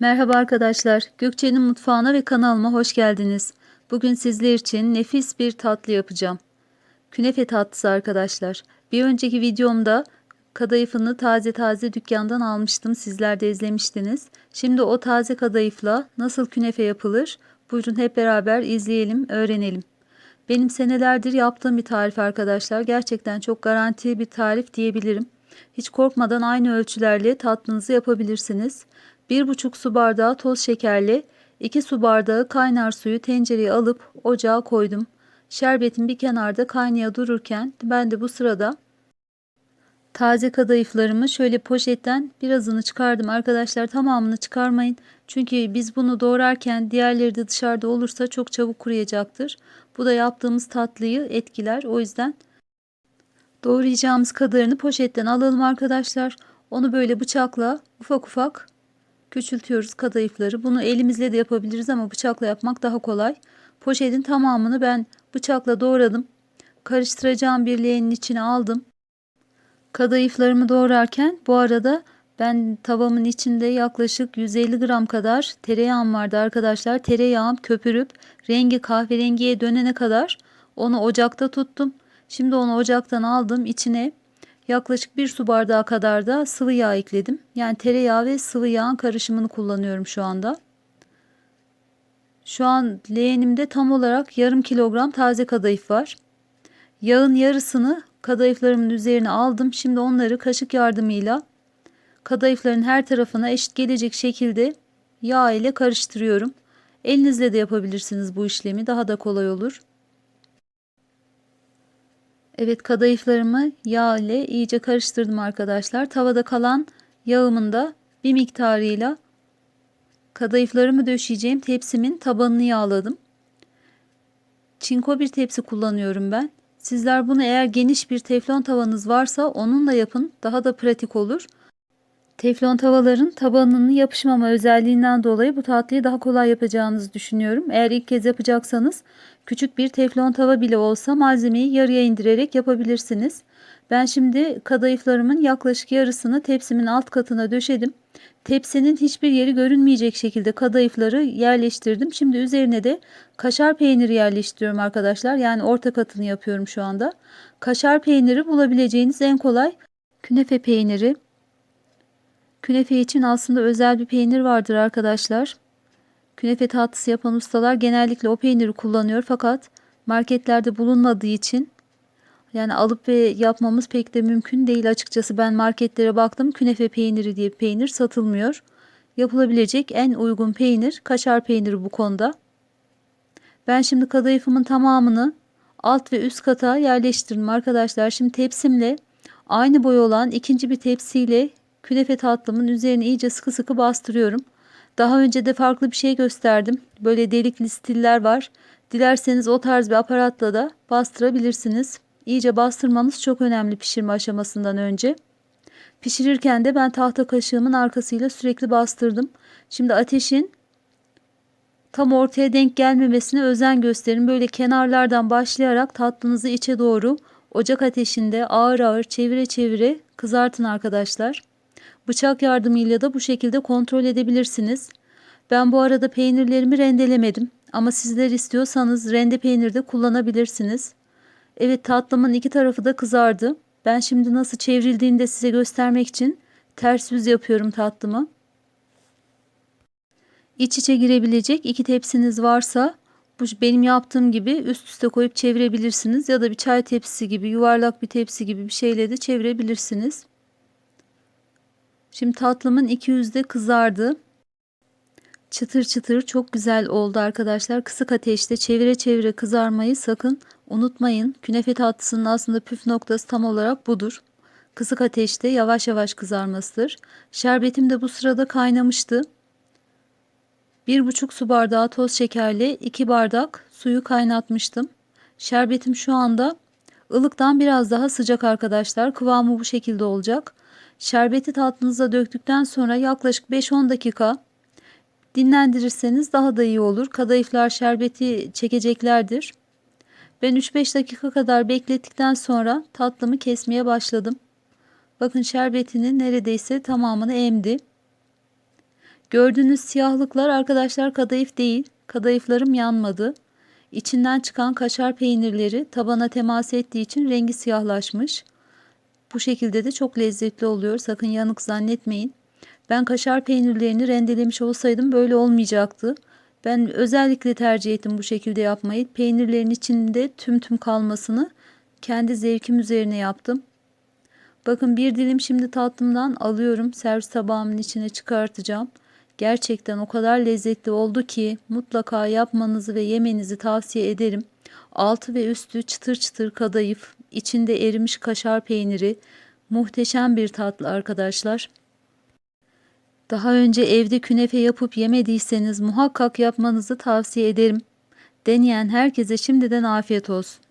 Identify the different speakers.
Speaker 1: Merhaba arkadaşlar. Gökçe'nin mutfağına ve kanalıma hoş geldiniz. Bugün sizler için nefis bir tatlı yapacağım. Künefe tatlısı arkadaşlar. Bir önceki videomda kadayıfını taze taze dükkandan almıştım. Sizler de izlemiştiniz. Şimdi o taze kadayıfla nasıl künefe yapılır? Buyurun hep beraber izleyelim, öğrenelim. Benim senelerdir yaptığım bir tarif arkadaşlar. Gerçekten çok garanti bir tarif diyebilirim. Hiç korkmadan aynı ölçülerle tatlınızı yapabilirsiniz. 1,5 su bardağı toz şekerle 2 su bardağı kaynar suyu tencereye alıp ocağa koydum. Şerbetin bir kenarda kaynaya dururken ben de bu sırada taze kadayıflarımı şöyle poşetten birazını çıkardım. Arkadaşlar tamamını çıkarmayın. Çünkü biz bunu doğrarken diğerleri de dışarıda olursa çok çabuk kuruyacaktır. Bu da yaptığımız tatlıyı etkiler. O yüzden doğrayacağımız kadarını poşetten alalım arkadaşlar. Onu böyle bıçakla ufak ufak küçültüyoruz kadayıfları. Bunu elimizle de yapabiliriz ama bıçakla yapmak daha kolay. Poşetin tamamını ben bıçakla doğradım. Karıştıracağım bir leğenin içine aldım. Kadayıflarımı doğrarken bu arada ben tavamın içinde yaklaşık 150 gram kadar tereyağım vardı arkadaşlar. Tereyağım köpürüp rengi kahverengiye dönene kadar onu ocakta tuttum. Şimdi onu ocaktan aldım. içine yaklaşık bir su bardağı kadar da sıvı yağ ekledim. Yani tereyağı ve sıvı yağın karışımını kullanıyorum şu anda. Şu an leğenimde tam olarak yarım kilogram taze kadayıf var. Yağın yarısını kadayıflarımın üzerine aldım. Şimdi onları kaşık yardımıyla kadayıfların her tarafına eşit gelecek şekilde yağ ile karıştırıyorum. Elinizle de yapabilirsiniz bu işlemi. Daha da kolay olur. Evet kadayıflarımı yağ ile iyice karıştırdım arkadaşlar. Tavada kalan yağımın da bir miktarıyla kadayıflarımı döşeyeceğim tepsimin tabanını yağladım. Çinko bir tepsi kullanıyorum ben. Sizler bunu eğer geniş bir teflon tavanız varsa onunla yapın. Daha da pratik olur. Teflon tavaların tabanının yapışmama özelliğinden dolayı bu tatlıyı daha kolay yapacağınızı düşünüyorum. Eğer ilk kez yapacaksanız küçük bir teflon tava bile olsa malzemeyi yarıya indirerek yapabilirsiniz. Ben şimdi kadayıflarımın yaklaşık yarısını tepsimin alt katına döşedim. Tepsinin hiçbir yeri görünmeyecek şekilde kadayıfları yerleştirdim. Şimdi üzerine de kaşar peyniri yerleştiriyorum arkadaşlar. Yani orta katını yapıyorum şu anda. Kaşar peyniri bulabileceğiniz en kolay künefe peyniri. Künefe için aslında özel bir peynir vardır arkadaşlar. Künefe tatlısı yapan ustalar genellikle o peyniri kullanıyor fakat marketlerde bulunmadığı için yani alıp ve yapmamız pek de mümkün değil açıkçası. Ben marketlere baktım künefe peyniri diye peynir satılmıyor. Yapılabilecek en uygun peynir kaşar peyniri bu konuda. Ben şimdi kadayıfımın tamamını alt ve üst kata yerleştirdim arkadaşlar. Şimdi tepsimle aynı boy olan ikinci bir tepsiyle künefe tatlımın üzerine iyice sıkı sıkı bastırıyorum. Daha önce de farklı bir şey gösterdim. Böyle delikli stiller var. Dilerseniz o tarz bir aparatla da bastırabilirsiniz. İyice bastırmanız çok önemli pişirme aşamasından önce. Pişirirken de ben tahta kaşığımın arkasıyla sürekli bastırdım. Şimdi ateşin tam ortaya denk gelmemesine özen gösterin. Böyle kenarlardan başlayarak tatlınızı içe doğru ocak ateşinde ağır ağır çevire çevire kızartın arkadaşlar. Bıçak yardımıyla da bu şekilde kontrol edebilirsiniz. Ben bu arada peynirlerimi rendelemedim ama sizler istiyorsanız rende peynir de kullanabilirsiniz. Evet tatlımın iki tarafı da kızardı. Ben şimdi nasıl çevrildiğini de size göstermek için ters yüz yapıyorum tatlımı. İç içe girebilecek iki tepsiniz varsa bu benim yaptığım gibi üst üste koyup çevirebilirsiniz ya da bir çay tepsisi gibi yuvarlak bir tepsi gibi bir şeyle de çevirebilirsiniz. Şimdi tatlımın iki yüzde kızardı. Çıtır çıtır çok güzel oldu arkadaşlar. Kısık ateşte çevire çevire kızarmayı sakın unutmayın. Künefe tatlısının aslında püf noktası tam olarak budur. Kısık ateşte yavaş yavaş kızarmasıdır. Şerbetim de bu sırada kaynamıştı. 1,5 su bardağı toz şekerle 2 bardak suyu kaynatmıştım. Şerbetim şu anda ılıktan biraz daha sıcak arkadaşlar. Kıvamı bu şekilde olacak. Şerbeti tatlınıza döktükten sonra yaklaşık 5-10 dakika dinlendirirseniz daha da iyi olur. Kadayıflar şerbeti çekeceklerdir. Ben 3-5 dakika kadar beklettikten sonra tatlımı kesmeye başladım. Bakın şerbetinin neredeyse tamamını emdi. Gördüğünüz siyahlıklar arkadaşlar kadayıf değil. Kadayıflarım yanmadı. İçinden çıkan kaşar peynirleri tabana temas ettiği için rengi siyahlaşmış. Bu şekilde de çok lezzetli oluyor. Sakın yanık zannetmeyin. Ben kaşar peynirlerini rendelemiş olsaydım böyle olmayacaktı. Ben özellikle tercih ettim bu şekilde yapmayı. Peynirlerin içinde tüm tüm kalmasını kendi zevkim üzerine yaptım. Bakın bir dilim şimdi tatlımdan alıyorum. Servis tabağımın içine çıkartacağım. Gerçekten o kadar lezzetli oldu ki mutlaka yapmanızı ve yemenizi tavsiye ederim. Altı ve üstü çıtır çıtır kadayıf, içinde erimiş kaşar peyniri. Muhteşem bir tatlı arkadaşlar. Daha önce evde künefe yapıp yemediyseniz muhakkak yapmanızı tavsiye ederim. Deneyen herkese şimdiden afiyet olsun.